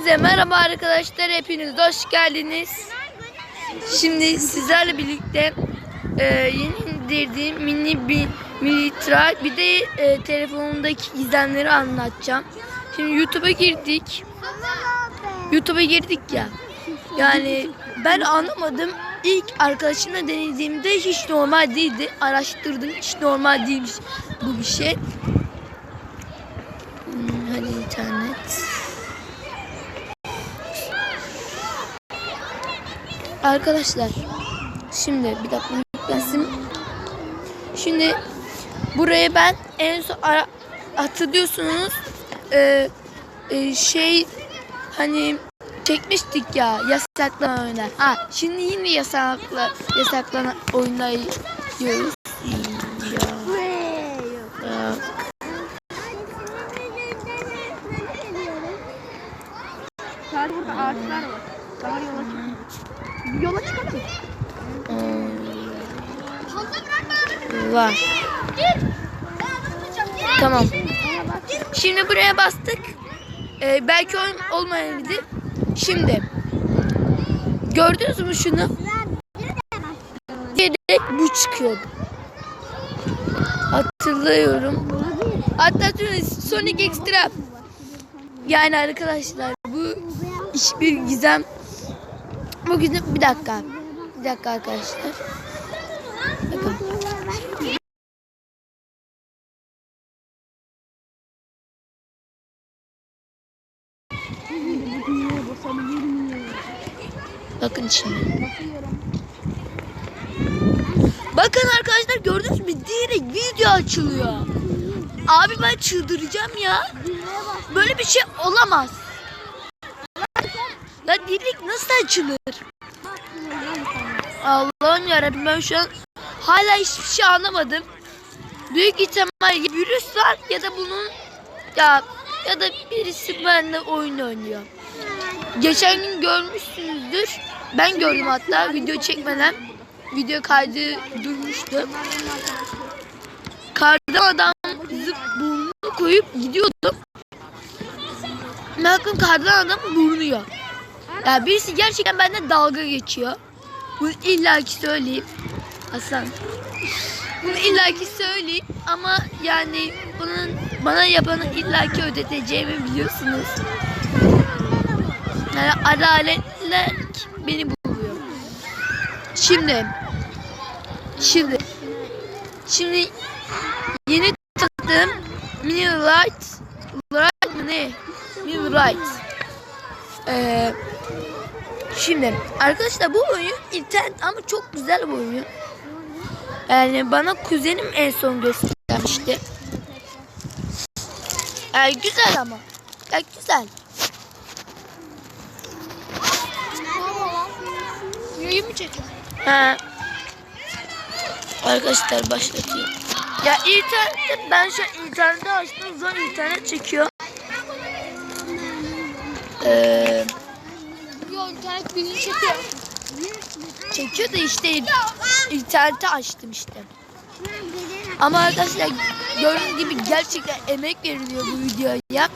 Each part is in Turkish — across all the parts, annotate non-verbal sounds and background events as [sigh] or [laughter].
Hepinize merhaba arkadaşlar. Hepiniz hoş geldiniz. Şimdi sizlerle birlikte e, yeni indirdiğim mini bir militral bir de e, telefonumdaki gizemleri anlatacağım. Şimdi YouTube'a girdik. YouTube'a girdik ya. Yani ben anlamadım. İlk arkadaşımla denediğimde hiç normal değildi. Araştırdım hiç normal değilmiş bu bir şey. Hmm, Hadi internet. Arkadaşlar şimdi bir dakika yüklensin. Şimdi buraya ben en son hatırlıyorsunuz e, e, şey hani çekmiştik ya yasaklanan oyunlar. Ha şimdi yine yasakla yasaklanan oyunlar diyoruz. Var. Tamam. Şimdi buraya bastık. Ee, belki oyun olmayabilir. Şimdi gördünüz mü şunu? Direkt bu çıkıyordu. Hatırlıyorum. Hatta Sonic Extra. Yani arkadaşlar bu hiçbir gizem. Bu gizem bir dakika. Bir dakika arkadaşlar. Bakın. Şimdi. Bakın arkadaşlar gördünüz mü? Direkt video açılıyor. Abi ben çıldıracağım ya. Böyle bir şey olamaz. Ya direkt nasıl açılır? Allah'ım yarabbim ben şu an hala hiçbir şey anlamadım. Büyük ihtimal virüs var ya da bunun ya ya da birisi benimle oyun oynuyor. Geçen gün görmüşsünüzdür. Ben gördüm hatta video çekmeden video kaydı durmuştu. Kardan adam zıp burnunu koyup gidiyordu. Bakın kardan adam burnuyor. Ya birisi gerçekten benden dalga geçiyor. Bunu illaki söyleyeyim. Hasan. Bunu illaki söyleyeyim ama yani bunun bana yapanı illaki ödeteceğimi biliyorsunuz. Yani adaletler beni buluyor. Şimdi şimdi şimdi yeni tanıdığım mini light light mı ne? Mini light. Ee, şimdi arkadaşlar bu oyun internet ama çok güzel bir oyun. Yani bana kuzenim en son göstermişti. Yani güzel ama. Ya güzel. Yayın mı çekiyorsun? Ha. Arkadaşlar başlatıyor. Ya internette ben şu internette açtım zor internet çekiyor. Ee, Yok internet bizi çekiyor. Çekiyor da işte internete açtım işte. Ama arkadaşlar gördüğünüz gibi gerçekten emek veriliyor bu videoya.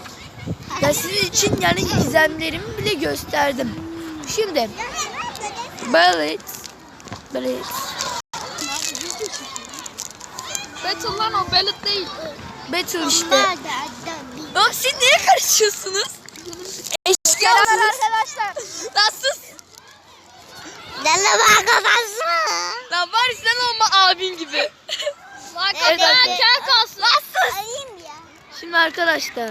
Ya sizin için yani gizemlerimi bile gösterdim. Şimdi Ballet Ballet Battle lan o Bellet değil. Battle işte. Oğlum siz niye karışıyorsunuz? Eşkıyasınız. arkadaşlar. Nasıl? Deli bak kafası. Lan var ya sen olma abin gibi. [laughs] Like Evet, kel kalsın. Ayım ya. Şimdi arkadaşlar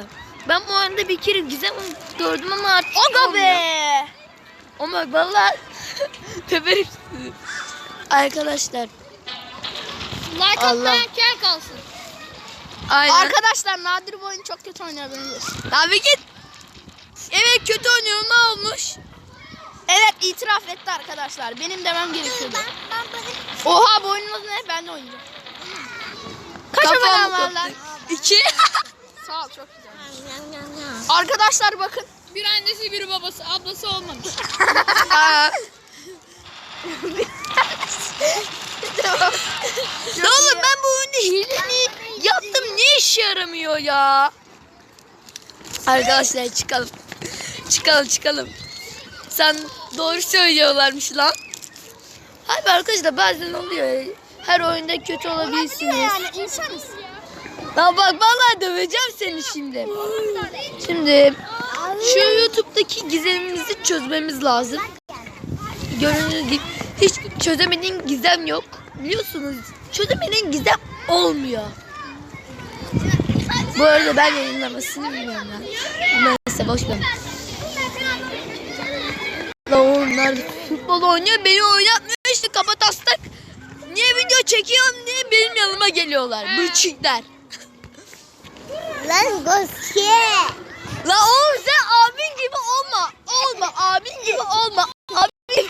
ben bu oyunda bir kere gizem gördüm ama artık Oga olmuyor. be. Ama valla [laughs] teberim sizi. Arkadaşlar Like Allah. kel kalsın. aynen. Arkadaşlar Nadir bu oyunu çok kötü oynuyor biliriz. Abi git. Evet kötü oynuyorum ne olmuş? Evet itiraf etti arkadaşlar. Benim demem gerekiyordu. Oha bu oyunumuz ne? Ben de oynayacağım. Kaç abonem var lan? İki. [laughs] Sağ ol çok güzel. Arkadaşlar bakın. Bir annesi bir babası ablası olmamış. [laughs] Ne oğlum ben bu oyunda hile mi yaptım ne işe yaramıyor ya? Arkadaşlar çıkalım. çıkalım çıkalım. Sen doğru söylüyorlarmış lan. Abi arkadaşlar bazen oluyor. Her oyunda kötü olabilirsiniz. Yani insanız. Lan bak vallahi döveceğim seni şimdi. Şimdi şu YouTube'daki gizemimizi çözmemiz lazım. Gördüğünüz gibi hiç çözemediğin gizem yok. Biliyorsunuz çözemediğin gizem olmuyor. Bu arada ben yayınlamasını bilmiyorum lan. Neyse boş ver. Lan onlar futbol oynuyor beni oynatmıyor işte kafa tastak. Niye video çekiyorum diye benim yanıma geliyorlar. Bıçıklar. Lan goske. La oğlum sen abin gibi olma. Olma abin gibi olma. Abin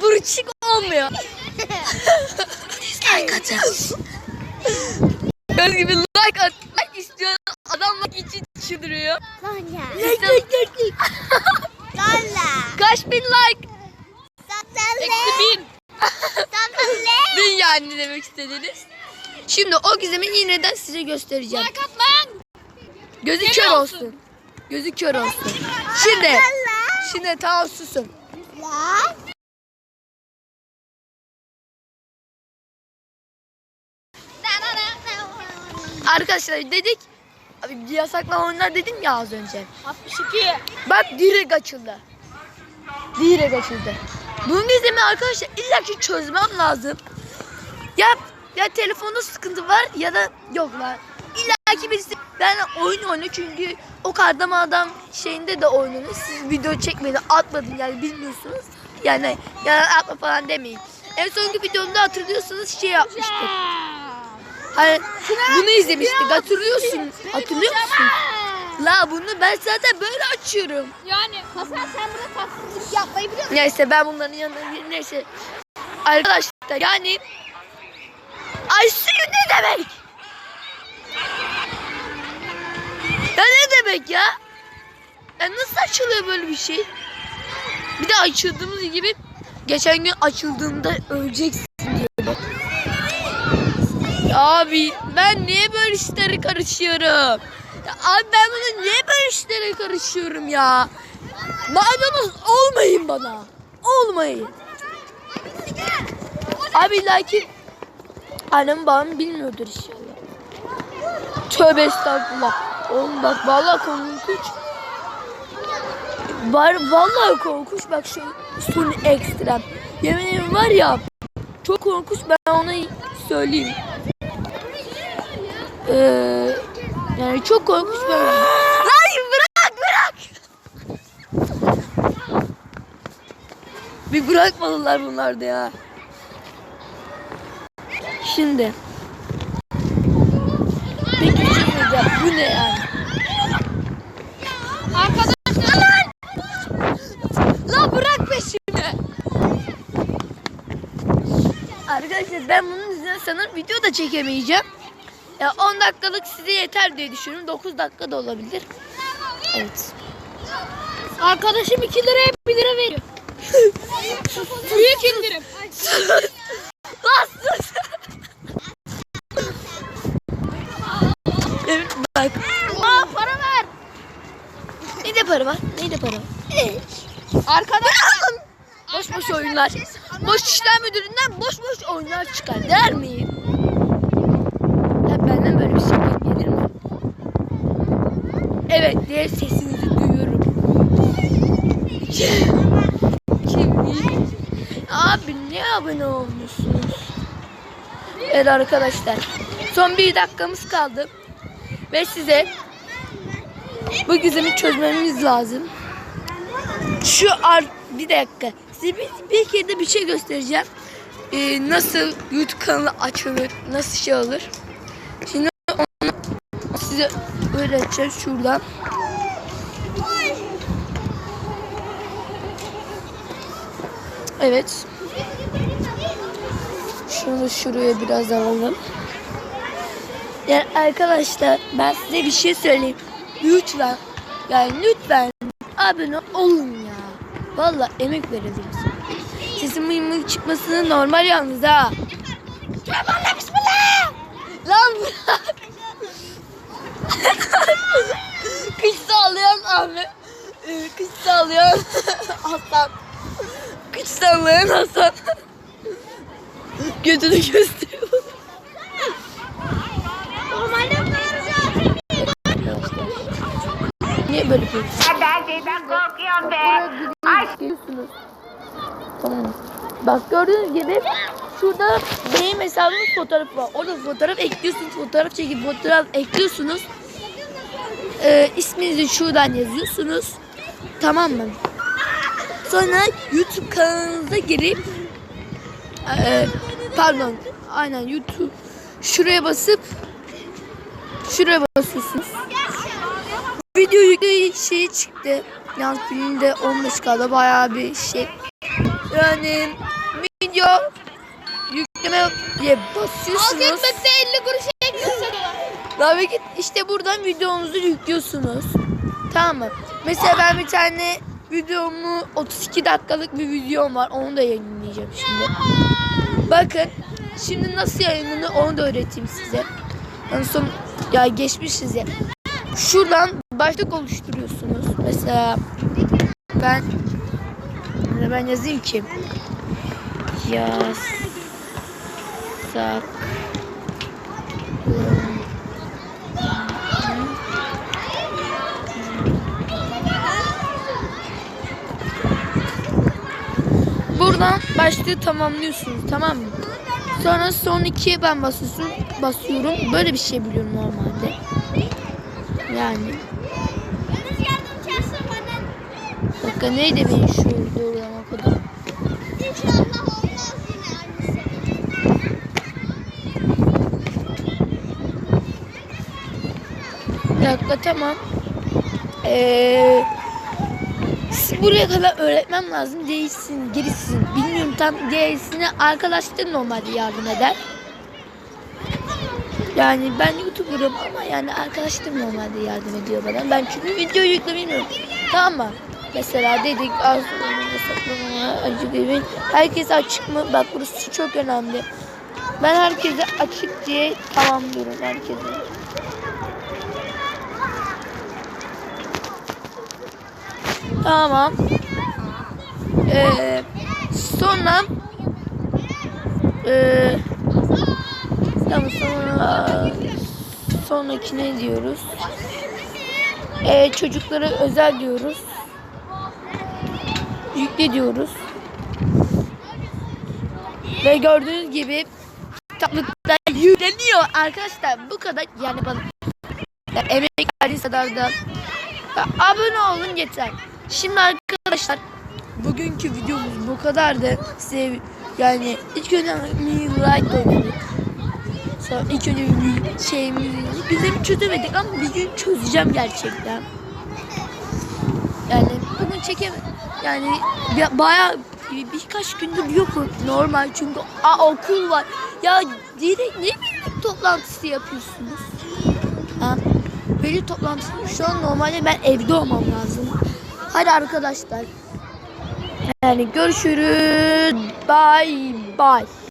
[laughs] Burçik olmuyor. like atın. Göz gibi like atmak istiyor. Adam like için çıldırıyor. Sonra. İşte- Sonra. Kaç bin like? Saklanle. bin. [laughs] Bin yani demek istediniz. Şimdi o gizemi yineden size göstereceğim. Katlan. Gözü kör olsun. Gözü kör olsun. Şimdi. Şimdi tamam susun. Arkadaşlar dedik. Abi yasaklı oyunlar dedim ya az önce. 62. Bak direkt açıldı. Direkt açıldı. Bunun gizemi arkadaşlar illaki çözmem lazım. Ya ya telefonda sıkıntı var ya da yok lan. İlla ki birisi ben oyun oynuyor çünkü o kardan adam şeyinde de oynuyor. Siz video çekmedi atmadın yani bilmiyorsunuz. Yani yani atma falan demeyin. En sonki videomda hatırlıyorsanız şey yapmıştık. Hani bunu izlemiştik hatırlıyorsun. Hatırlıyor musun? La bunu ben zaten böyle açıyorum. Yani Hasan sen burada tatsızlık yapmayı biliyor musun? Neyse ben bunların yanına neyse. Arkadaşlar yani ay suyu ne demek? Ya ne demek ya? Ya nasıl açılıyor böyle bir şey? Bir de açıldığımız gibi geçen gün açıldığında öleceksin diyordu. Abi ben niye böyle işlere karışıyorum? Ya abi ben bunu niye böyle işlere karışıyorum ya? Maydanoz olmayın bana. Olmayın. Abi lakin annem babam bilmiyordur inşallah. Tövbe estağfurullah. Oğlum bak vallahi korkunç. Var vallahi korkunç bak şu son ekstrem. Yemin ederim var ya çok korkunç ben ona söyleyeyim. Ee, yani çok korkunç ben. Lan bırak bırak. Bir bırakmadılar bunlar da ya. Şimdi. Peki bir şey söyleyeceğim. Bu ne yani? Arkadaşlar. La bırak peşimi. Arkadaşlar ben bunun yüzünden sanırım video da çekemeyeceğim. Ya 10 dakikalık size yeter diye düşünüyorum. 9 dakika da olabilir. Evet. Arkadaşım 2 liraya 1 lira veriyor. Büyük indirim. Sus. evet bak. Aa para ver. Neyde para var? Neyde para var? Arkadaşlar. [laughs] Boş boş oyunlar. Boş işler müdüründen boş boş oyunlar çıkar miyim? Ya benden böyle bir şey gelir mi? Evet diye sesinizi duyuyorum. Kim? Abi niye abone olmuşsunuz? Evet arkadaşlar. Son bir dakikamız kaldı. Ve size bu gizemi çözmemiz lazım. Şu ar bir dakika. Size bir, bir kere de bir şey göstereceğim. Ee, nasıl YouTube kanalı açılır, nasıl şey olur. Şimdi size öğreteceğim şuradan. Evet. Şunu şuraya biraz alalım. Yani arkadaşlar ben size bir şey söyleyeyim. Lütfen yani lütfen abone olun ya. Vallahi emek vereceğiz. Sesin mıymık çıkmasını normal yalnız ha. Bismillah. Lan. [laughs] [laughs] Kış sağlayan abi. e, kıç sallayan Hasan. Kıç sallayan Hasan. [laughs] Götünü gösteriyor. Normalde Niye böyle yapıyorsun? Gerçekten korkuyorum be. Giriyorsunuz. Tamam. Bak gördüğünüz gibi şurada benim hesabımın fotoğrafı var. Orada fotoğraf ekliyorsunuz. Fotoğraf çekip fotoğraf ekliyorsunuz. Ee, isminizi şuradan yazıyorsunuz. Tamam mı? Sonra YouTube kanalınıza girip ee, pardon aynen YouTube şuraya basıp şuraya basıyorsunuz. Video yüklü şey çıktı. Yalnız filmde 15 kaldı bayağı bir şey. Yani video yükleme diye basıyorsunuz. etmekte 50 kuruş ekliyorsun. Daha git işte buradan videonuzu yüklüyorsunuz. Tamam mı? Mesela ben bir tane videomu 32 dakikalık bir videom var. Onu da yayınlayacağım şimdi. Bakın şimdi nasıl yayınlanır onu da öğreteyim size. En son ya geçmiş size. Şuradan başlık oluşturuyorsunuz. Mesela ben ben yazayım ki yasak Buradan başlığı tamamlıyorsunuz tamam mı? Sonra son ikiye ben basıyorsun, basıyorum. Böyle bir şey biliyorum normalde. Yani. Dakika neydi benim şu doğrulama kodu? İnşallah olmaz yine aynısı. Bir dakika tamam. Ee, buraya kadar öğretmem lazım değilsin gerisin. Bilmiyorum tam gerisini arkadaşlarım normalde yardım eder. Yani ben YouTuber'ım ama yani arkadaşlarım normalde yardım ediyor bana. Ben çünkü video yüklemiyorum. Tamam mı? Mesela dedik az açık evin. Herkes açık mı? Bak burası çok önemli. Ben herkese açık diye tamamlıyorum herkese. Tamam. Ee, sonra ee, tamam sonra sonraki ne diyoruz? Ee, çocuklara özel diyoruz. Yükle diyoruz. Ve gördüğünüz gibi kitaplıkta yükleniyor arkadaşlar. Bu kadar yani bana ya emek verdiği kadar da abone olun yeter. Şimdi arkadaşlar bugünkü videomuz bu kadardı. Size yani ilk önce mi like oynadık. Sonra ilk bir şeyimizi bizim çözemedik ama bir gün çözeceğim gerçekten. Yani bugün çekemedim. Yani ya bayağı bir- birkaç gündür yokum. Normal çünkü a, okul var. Ya direkt ne bileyim toplantısı yapıyorsunuz? Ha? Veli toplantısı şu an normalde ben evde olmam lazım. Hadi arkadaşlar. Yani görüşürüz. Bye bye.